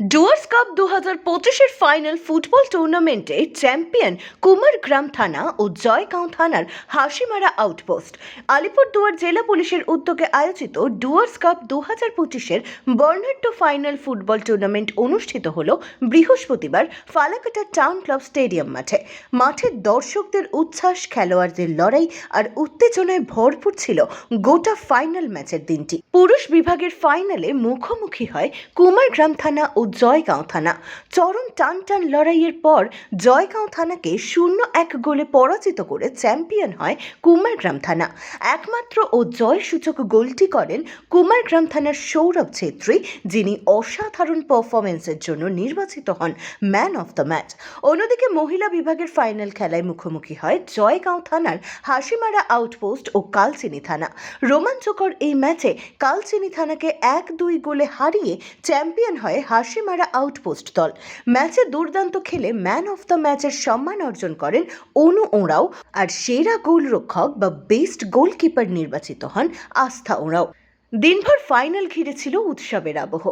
Dooars cup দু হাজার পঁচিশের ফাইনাল ফুটবল টুর্নামেন্টে চ্যাম্পিয়ন কুমারগ্রাম থানা ও জয়গাঁও থানার হাসিমারা আউটপোস্ট। আলিপুরদুয়ার জেলা পুলিশের উদ্যোগে আয়োজিত ডুয়ার্স কাপ দু হাজার পঁচিশের বর্ণাঢ্য ফাইনাল ফুটবল টুর্নামেন্ট অনুষ্ঠিত হল বৃহস্পতিবার ফালাকাটা টাউন ক্লাব স্টেডিয়াম মাঠে। মাঠে দর্শকদের উচ্ছ্বাস, খেলোয়াড়দের লড়াই আর উত্তেজনায় ভরপুর ছিল গোটা ফাইনাল ম্যাচের দিনটি। পুরুষ বিভাগের ফাইনালে মুখোমুখি হয় কুমারগ্রাম থানা ও জয়গাঁও থানা। চরম টান টান লড়াইয়ের পর জয়গাঁও থানাকে শূন্য এক গোলে পরাজিত করে চ্যাম্পিয়ন হয় কুমারগ্রাম থানা। একমাত্র ও জয়সূচক গোলটি করেন কুমারগ্রাম থানার সৌরভ ছেত্রী, যিনি অসাধারণ পারফরমেন্সের জন্য নির্বাচিত হন ম্যান অফ দ্য ম্যাচ। অন্যদিকে মহিলা বিভাগের ফাইনাল খেলায় মুখোমুখি হয় জয়গাঁও থানার হাসিমারা আউটপোস্ট ও কালচিনি থানা। রোমাঞ্চকর এই ম্যাচে কালচিনি থানাকে এক দুই গোলে হারিয়ে চ্যাম্পিয়ন হয় হাসিমারা আউটপোস্ট দল। ম্যাচে দুর্দান্ত খেলে ম্যান অফ দ্য ম্যাচের সম্মান অর্জন করেন অনু ওঁরাও আর সেরা গোলরক্ষক বা বেস্ট গোলকিপার নির্বাচিত হন আস্থা ওঁরাও। দিনভর ফাইনাল ঘিরে ছিল উৎসবের আবহ।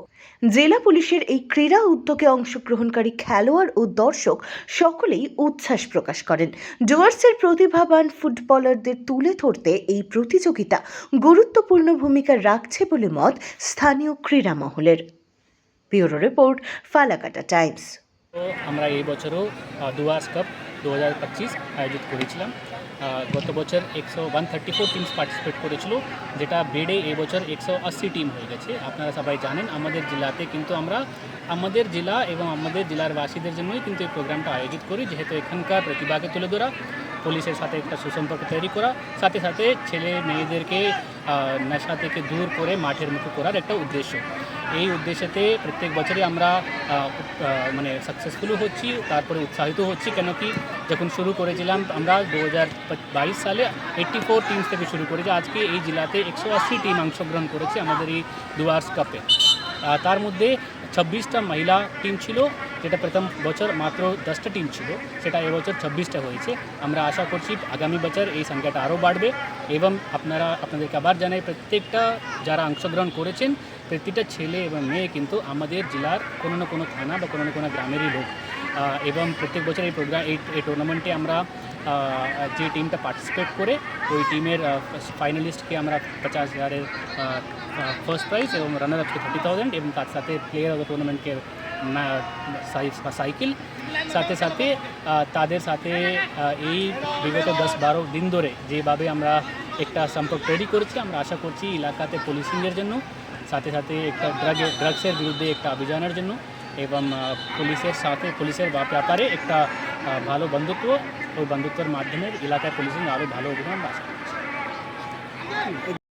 জেলা পুলিশের এই ক্রীড়া উদ্যোগে অংশগ্রহণকারী খেলোয়াড় ও দর্শক সকলেই উচ্ছ্বাস প্রকাশ করেন। ডুয়ার্সের প্রতিভাবান ফুটবলারদের তুলে ধরতে এই প্রতিযোগিতা গুরুত্বপূর্ণ ভূমিকা রাখছে বলে মত স্থানীয় ক্রীড়া মহলের ব্যুরো রিপোর্ট, ফালাকাটা টাইমস। আমরা এই বছরও ডুয়ার্স কাপ দু হাজার পঁচিশ আয়োজিত করেছিলাম। গত বছর একশো one thirty four teams participate করেছিল, যেটা বেড়ে বছর একশো আশি টিম হয়ে গেছে। আপনারা সবাই জানেন, আমাদের জেলাতে কিন্তু আমরা, আমাদের জেলা এবং আমাদের জেলার বাসীদের জন্যই কিন্তু এই প্রোগ্রামটা আয়োজিত করি, যেহেতু এখানকার প্রতিভাকে তুলে ধরা, পুলিশের সাথে একটা সুসম্পর্ক তৈরি করা, সাথে সাথে ছেলে মেয়েদেরকে নেশা থেকে দূর করে মাঠের মুখে করার একটা উদ্দেশ্য। এই উদ্দেশ্যেতে প্রত্যেক বছরই আমরা মানে সাকসেসফুলও হচ্ছি, তারপরে উৎসাহিত হচ্ছি কেন কি যখন শুরু করেছিলাম, আমরা দু হাজার বাইশ সালে এইট্টি ফোর টিমস থেকে শুরু করেছি, আজকে এই জেলাতে একশো আশি টিম অংশগ্রহণ করেছে আমাদের এই দুয়ার্স কাপে তার মধ্যে ছাব্বিশটা মহিলা টিম ছিল যেটা প্রথম বছর মাত্র দশটা টিম ছিল, সেটা এবছর ছাব্বিশটা হয়েছে। আমরা আশা করছি আগামী বছর এই সংখ্যাটা আরও বাড়বে এবং আপনারা, আপনাদেরকে আবার জানাই, প্রত্যেকটা যারা অংশগ্রহণ করেছেন, প্রতিটা ছেলে এবং মেয়ে কিন্তু আমাদের জেলার কোনো না কোনো থানা বা কোনো না কোনো গ্রামেরই লোক। এবং প্রত্যেক বছর এই প্রোগ্রাম এই এই টুর্নামেন্টে আমরা যে টিমটা পার্টিসিপেট করে, ওই টিমের ফাইনালিস্টকে আমরা পঞ্চাশ হাজারের ফার্স্ট প্রাইজ এবং রানার আপকে থার্টি থাউজেন্ড এবং তার সাথে প্লেয়ার অফ দ্য টুর্নামেন্টকে সাইকেল। সাথে সাথে তাদের সাথে এই বিগত দশ বারো দিন ধরে যেভাবে আমরা একটা সম্পর্ক তৈরি করেছি, আমরা আশা করছি এলাকাতে পুলিশিংয়ের জন্য, সাথে সাথে একটা ড্রাগ ড্রাগসের বিরুদ্ধে একটা অভিযানের জন্য এবং পুলিশের সাথে, পুলিশের ব্যাপারে একটা ভালো বন্ধুত্ব, ওই বন্ধুত্বের মাধ্যমে এলাকায় পুলিশিং আরও ভালো অভিযান আশা করছি।